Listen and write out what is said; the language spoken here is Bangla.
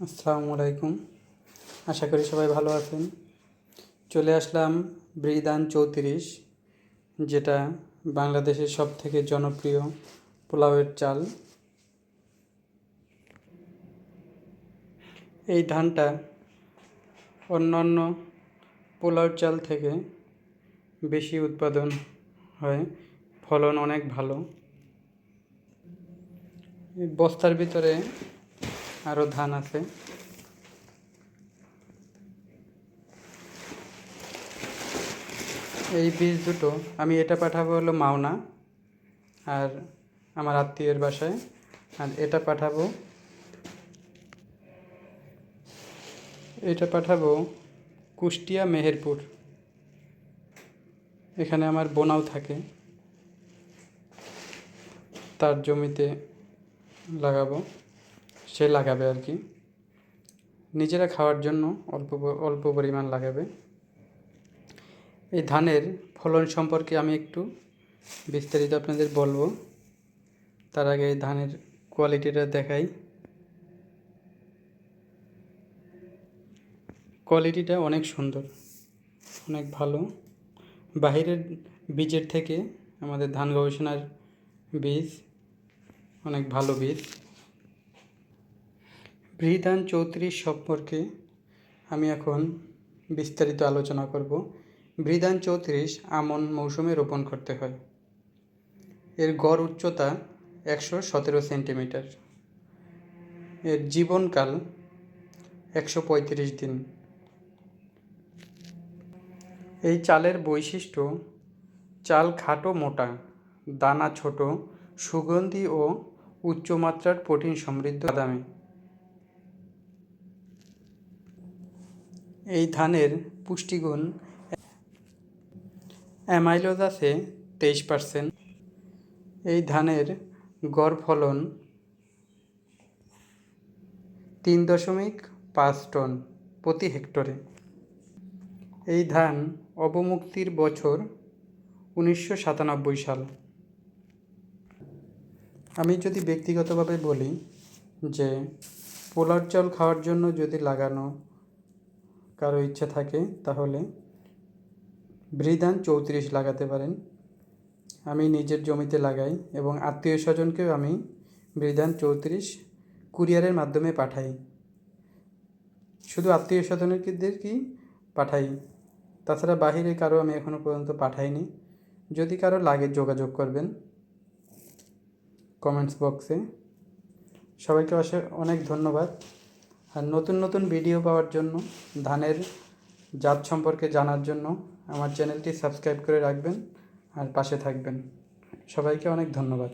আসসালামু আলাইকুম। আশা করি সবাই ভালো আছেন। চলে আসলাম ব্রিদান চৌত্রিশ, যেটা বাংলাদেশের সব থেকে জনপ্রিয় পোলাওয়ের চাল। এই ধানটা অন্যান্য পোলাওর চাল থেকে বেশি উৎপাদন হয়। ফলন অনেক ভালো। বস্তার ভিতরে আরও ধান আছে। এই বীজ দুটো, আমি এটা পাঠাবো হলো মাওনা আর আমার আত্মীয়ের বাসায়। আর এটা পাঠাবো এটা পাঠাবো কুষ্টিয়া মেহেরপুর। এখানে আমার বোনাও থাকে। তার জমিতে লাগাবো। সে লাগাবে আর কি। নিজেরা খাওয়ার জন্য অল্প অল্প পরিমাণ লাগাবে। এই ধানের ফলন সম্পর্কে আমি একটু বিস্তারিত আপনাদের বলব। তার আগে ধানের কোয়ালিটিটা দেখাই। কোয়ালিটিটা অনেক সুন্দর, অনেক ভালো। বাহিরের বীজের থেকে আমাদের ধান গবেষণার বীজ অনেক ভালো বীজ। বৃধান চৌত্রিশ সম্পর্কে আমি এখন বিস্তারিত আলোচনা করব। বৃধান চৌত্রিশ আমন মৌসুমে রোপণ করতে হয়। এর গড় উচ্চতা একশো সতেরো সেন্টিমিটার। এর জীবনকাল একশো পঁয়ত্রিশ দিন। এই চালের বৈশিষ্ট্য, চাল খাটো মোটা, দানা ছোট, সুগন্ধি ও উচ্চমাত্রার প্রোটিন সমৃদ্ধ। বাদামি। এই ধানের পুষ্টিগুণ অ্যামাইলোজ আছে তেইশ পার্সেন্ট। এই ধানের গড় ফলন তিন দশমিক পাঁচ টন প্রতি হেক্টরে। এই ধান অবমুক্তির বছর উনিশশো সাতানব্বই সাল। আমি যদি ব্যক্তিগতভাবে বলি যে পোলার চাল খাওয়ার জন্য যদি লাগানো কারও ইচ্ছা থাকে, তাহলে বৃদান চৌত্রিশ লাগাতে পারেন। আমি নিজের জমিতে লাগাই এবং আত্মীয় স্বজনকেও আমি বৃদান চৌত্রিশ কুরিয়ারের মাধ্যমে পাঠাই। শুধু আত্মীয় স্বজনদেরকেই পাঠাই? তাছাড়া বাহিরে কারও আমি এখনও পর্যন্ত পাঠাইনি। যদি কারও লাগে যোগাযোগ করবেন কমেন্টস বক্সে। সবাইকে অনেক ধন্যবাদ। আর নতুন নতুন ভিডিও পাওয়ার জন্য, ধানের জাত সম্পর্কে জানার জন্য আমার চ্যানেলটি সাবস্ক্রাইব করে রাখবেন আর পাশে থাকবেন। সবাইকে অনেক ধন্যবাদ।